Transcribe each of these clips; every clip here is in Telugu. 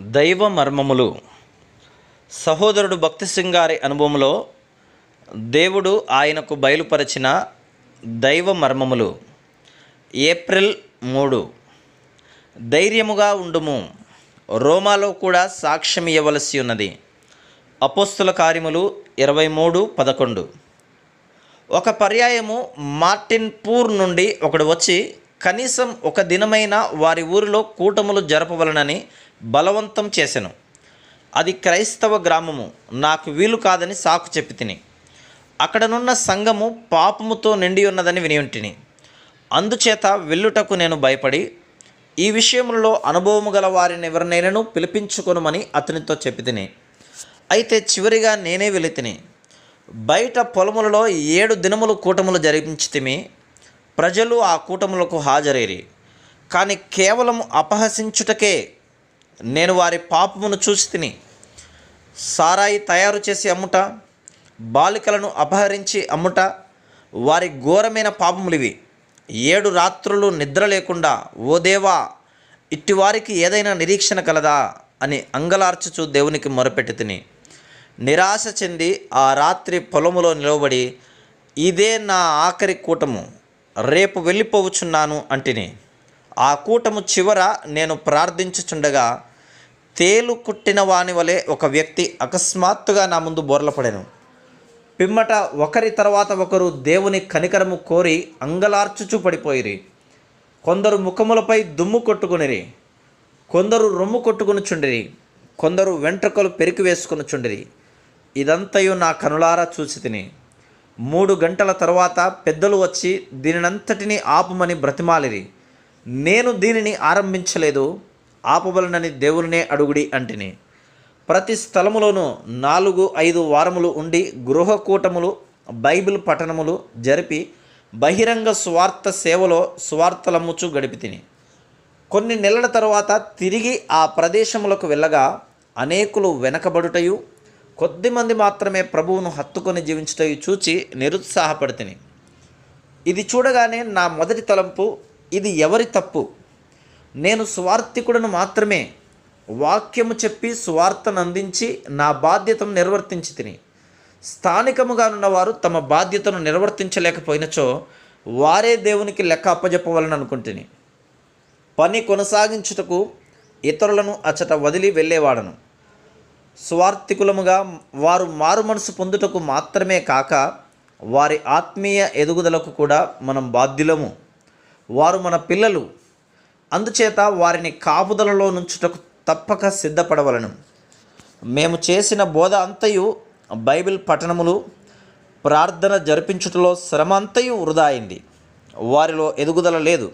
దైవ మర్మములు సహోదరుడు భక్తి సింగారి అనుభవంలో దేవుడు ఆయనకు బయలుపరిచిన దైవ మర్మములు ఏప్రిల్ మూడు. ధైర్యముగా ఉండుము. రోమాలో కూడా సాక్ష్యం ఇవ్వవలసి ఉన్నది. అపోస్తుల కార్యములు ఇరవై మూడు పదకొండు. ఒక పర్యాయము మార్టిన్ పూర్ నుండి ఒకడు వచ్చి కనీసం ఒక దినమైన వారి ఊరిలో కూటములు జరపవలనని బలవంతం చేశాను అది క్రైస్తవ గ్రామము నాకు వీలు కాదని సాకు చెప్పి తిని. అక్కడనున్న సంఘము పాపముతో నిండి ఉన్నదని విని ఉంటిని. అందుచేత వెళ్ళుటకు నేను భయపడి ఈ విషయంలో అనుభవము గల వారిని ఎవరినైనాను పిలిపించుకొనుమని అతనితో చెప్పి తిని. అయితే చివరిగా నేనే వెళ్ళి తిని. బయట పొలములలో ఏడు దినములు కూటములు జరిపించితిమి. ప్రజలు ఆ కూటములకు హాజరైరి. కానీ కేవలం అపహసించుటకే నేను వారి పాపమును చూసి తిని సారాయి తయారు చేసి అమ్ముట బాలికలను అపహరించి అమ్ముట వారి ఘోరమైన పాపములివి. ఏడు రాత్రులు నిద్ర లేకుండా ఓ దేవా ఇట్టివారికి ఏదైనా నిరీక్షణ కలదా అని అంగలార్చుచు దేవునికి మొరపెట్టి తిని నిరాశ చెంది ఆ రాత్రి పొలములో నిలబడి ఇదే నా ఆఖరి కూటము రేపు వెళ్ళిపోవచ్చున్నాను అంటిని. ఆ కూటము చివర నేను ప్రార్థించుచుండగా తేలు కుట్టిన వాని వలె ఒక వ్యక్తి అకస్మాత్తుగా నా ముందు బోర్లపడాను. పిమ్మట ఒకరి తర్వాత ఒకరు దేవుని కనికరము కోరి అంగలార్చుచు పడిపోయిరి. కొందరు ముఖములపై దుమ్ము కొట్టుకునిరి. కొందరు రొమ్ము కొట్టుకునిచుండిరి. కొందరు వెంట్రుకలు పెరికి వేసుకునిచుండిరి ఇదంతయు నా కనులారా చూసి తిని. మూడు గంటల తర్వాత పెద్దలు వచ్చి దీనినంతటినీ ఆపుమని బ్రతిమాలిరి. నేను దీనిని ఆరంభించలేదు ఆపబలనని దేవునినే అడుగుడి అంటిని. ప్రతి స్థలములోనూ నాలుగు ఐదు వారములు ఉండి గృహకూటములు బైబిల్ పఠనములు జరిపి బహిరంగ స్వార్థ సేవలో స్వార్థలమ్ముచు గడిపి తిని. కొన్ని నెలల తర్వాత తిరిగి ఆ ప్రదేశములకు వెళ్ళగా అనేకులు వెనకబడుటయు కొద్దిమంది మాత్రమే ప్రభువును హత్తుకొని జీవించటవి చూచి నిరుత్సాహపడితిని. ఇది చూడగానే నా మొదటి తలంపు ఇది ఎవరి తప్పు? నేను స్వార్థికుడను మాత్రమే వాక్యము చెప్పి స్వార్థను అందించి నా బాధ్యతను నిర్వర్తించి తిని స్థానికముగా తమ బాధ్యతను నిర్వర్తించలేకపోయినచో వారే దేవునికి లెక్క అప్పజెప్పవాలని అనుకుంటుని. పని కొనసాగించుటకు ఇతరులను అచట వదిలి వెళ్ళేవాడను. స్వార్థికులముగా వారు మారు మనసు పొందుటకు మాత్రమే కాక వారి ఆత్మీయ ఎదుగుదలకు కూడా మనం బాధ్యులము. వారు మన పిల్లలు. అందుచేత వారిని కాపుదలలో నుంచుటకు తప్పక సిద్ధపడవలను. మేము చేసిన బోధ అంతయు బైబిల్ పఠనములు ప్రార్థన జరిపించుటలో శ్రమ అంతయు వృధా అయింది వారిలో ఎదుగుదల లేదు.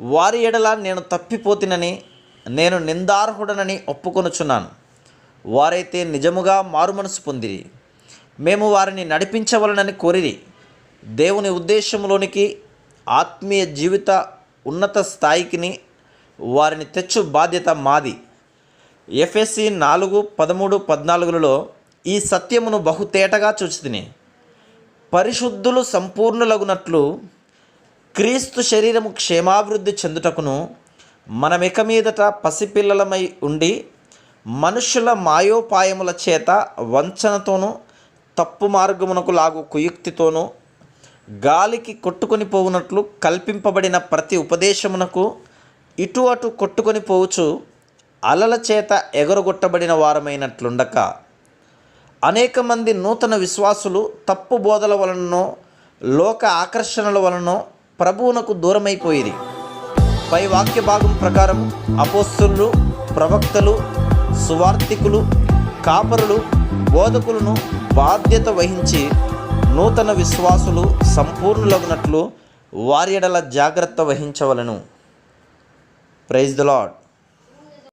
వారి ఎడల నేను తప్పిపోతినని నేను నిందార్హుడనని ఒప్పుకొనుచున్నాను. వారైతే నిజముగా మారుమనసు పొందిరి. మేము వారిని నడిపించవలనని కోరిరి. దేవుని ఉద్దేశంలోనికి ఆత్మీయ జీవిత ఉన్నత స్థాయికిని వారిని తెచ్చు బాధ్యత మాది. ఎఫ్ఎస్సి నాలుగు పదమూడు పద్నాలుగులలో ఈ సత్యమును బహుతేటగా చూచితిని. పరిశుద్ధులు సంపూర్ణులగునట్లు క్రీస్తు శరీరము క్షేమాభివృద్ధి చెందుటకును మనమిక మీదట పసిపిల్లలమై ఉండి మనుషుల మాయోపాయముల చేత వంచనతోనూ తప్పు మార్గమునకు లాగు కుయుక్తితోనూ గాలికి కొట్టుకొని పోవునట్లు కల్పింపబడిన ప్రతి ఉపదేశమునకు ఇటు అటు కొట్టుకొని పోవచ్చు అలల చేత ఎగరగొట్టబడిన వారమైనట్లుండక. అనేక మంది నూతన విశ్వాసులు తప్పు బోధల వలననో లోక ఆకర్షణల వలనో ప్రభువునకు దూరమైపోయిరి. పై వాక్య భాగం ప్రకారం అపోస్తులు ప్రవక్తలు సువార్థికులు కాపరులు బోధకులను బాధ్యత వహించి నూతన విశ్వాసులు సంపూర్ణులగునట్లు వారి ఎడల జాగ్రత్త వహించవలను. Praise the lord